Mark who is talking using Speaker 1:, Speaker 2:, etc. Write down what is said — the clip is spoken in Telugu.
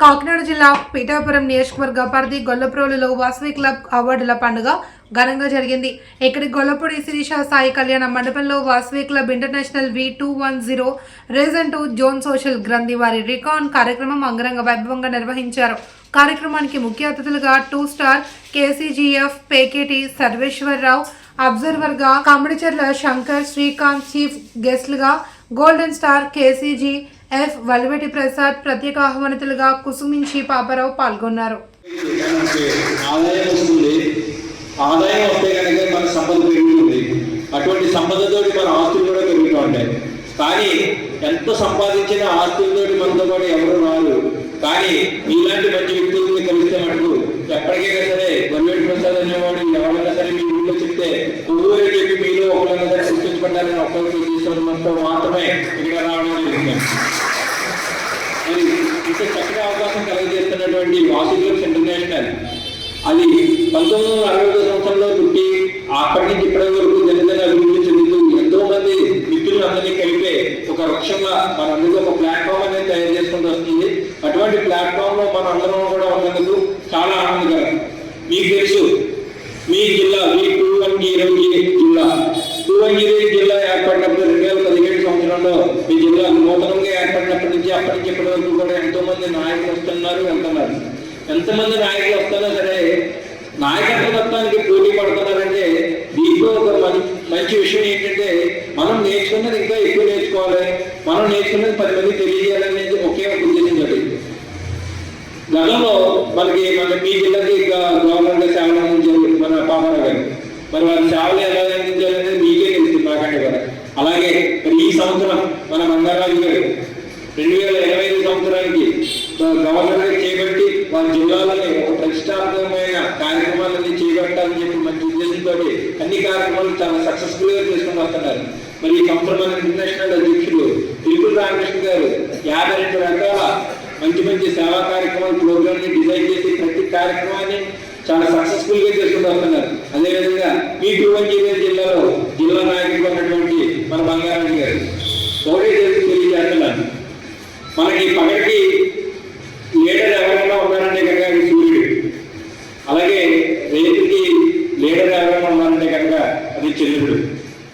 Speaker 1: కాకినాడ జిల్లా పీఠాపురం నియోజకవర్గ పరిధి గొల్లప్రోలులో వాసవి క్లబ్ అవార్డుల పండుగ ఘనంగా జరిగింది. ఇక్కడి గొల్లపూడి శిరీష సాయి కళ్యాణ మండపంలో Vasavi club international V two one zero region two zone social గ్రంథి వారి రికాన్ కార్యక్రమం అంగరంగ వైభవంగా నిర్వహించారు. కార్యక్రమానికి ముఖ్య అతిథులుగా two star KCGF Peketi Sarveswararao అబ్జర్వర్గా Kamadicherla Shankar Srikanth chief గెస్ట్లుగా golden star KCG F Valiveti Prasad ప్రత్యేక ఆహ్వానితులుగా కుసుమించి పాపారావు పాల్గొన్నారు.
Speaker 2: ఆదాయం వస్తుంది ఆదాయం వస్తే కనుక మన సంపద పెరుగుతుంది. అటువంటి సంపదతో మన ఆస్తులు కూడా పెరుగుతూ ఉంటాయి కానీ ఎంత సంపాదించిన ఆస్తులతో మనతో పాటు ఎవరు రారు కానీ మీలాంటి మంచి వ్యక్తుల్ని కలిస్తే మటుకు ఎప్పటికైనా సరే గవర్నమెంట్ ప్రసాద్ అనేవాడు ఎవరైనా సరే మీ ఊళ్ళో చెప్తే ఊరే చెప్పి మీలో ఒకళ్ళైనా సరే గుర్తించబడ్డారని ఒక్కరికి మాత్రమే ఇక్కడ రావడం జరిగింది. మరి ఇంత చక్కగా అవకాశం కలగజేస్తున్నటువంటి వాసిక్లబ్స్ ఇంటర్నేషనల్ అది పంతొమ్మిది వందల అరవై సంవత్సరంలో పుట్టి అప్పటి నుంచి ఇప్పటి వరకు జనజన అభివృద్ధి చెందుతూ ఎంతో మంది మిత్రులు అందరినీ కలిపే ఒక లక్ష్యంగా మనందరికీ ఒక ప్లాట్ఫామ్ అనేది తయారు చేసుకుంటూ వస్తుంది. అటువంటి ప్లాట్ఫామ్లో మన అందరం కూడా ఉన్నందుకు చాలా ఆనందకరం. మీకు తెలుసు భువనగిరి జిల్లా ఏర్పడినప్పుడు రెండు వేల పదిహేడు సంవత్సరంలో ఈ జిల్లా నూతనంగా ఏర్పడినప్పటి నుంచి అప్పటి నుంచి ఇప్పటి వరకు కూడా ఎంతో మంది నాయకులు వస్తున్నారు వెళ్తున్నారు. ఎంతమంది నాయకులు వస్తున్నా సరే నాయకత్వానికి పోటీ పడుతున్నారంటే దీంట్లో ఒక మంచి విషయం ఏంటంటే మనం నేర్చుకున్నది ఇంకా ఎక్కువ నేర్చుకోవాలి. మనం నేర్చుకున్నది పది మంది తెలియజేయాలనేది ఒకే ఒక ఉద్దేశం తోటి. గతంలో మనకి మన మీ జిల్లాకి గవర్నమెంట్ సేవలు అందించారు మన పాపారావు గారు. మరి వారి సేవలు ఎలా అందించాలనేది మీకే తెలుస్తుంది నాకంటే కూడా అలాగే మరి ఈ సంవత్సరం మన బంగారాజు గారు రెండు వేల ఇరవై ఐదు సంవత్సరానికి గవర్నర్ చేపట్టి వారి జిల్లాలోని ఒక ప్రతిష్టాత్మకమైన కార్యక్రమాలన్నీ చేపట్టాలని చెప్పి మంచి ఉద్దేశంతో అన్ని కార్యక్రమాలు చాలా సక్సెస్ఫుల్గా చేసుకుని వస్తున్నారు. మరి ఈ సంవత్సరం మన ఇంటర్నేషనల్ అధ్యక్షుడు తిరుపతి రామకృష్ణ గారు యాభై రెండు రకాల మంచి మంచి సేవా కార్యక్రమాలు ప్రోగ్రామ్ని డిజైన్ చేసి ప్రతి కార్యక్రమాన్ని చాలా సక్సెస్ఫుల్గా చేసుకుని వస్తున్నారు. అదేవిధంగా మీ తిరువంజీనగర్ జిల్లాలో జిల్లా నాయకుడిగా ఉన్నటువంటి మన బంగారాజు గారు. ఒకటే తెలియజేస్తున్నాను. మనకి పగటికి లీడర్ ఎవరైనా ఉన్నారంటే కనుక అది సూర్యుడు. అలాగే రైతుకి లీడర్ ఎవరైనా ఉన్నారంటే కనుక అది చంద్రుడు.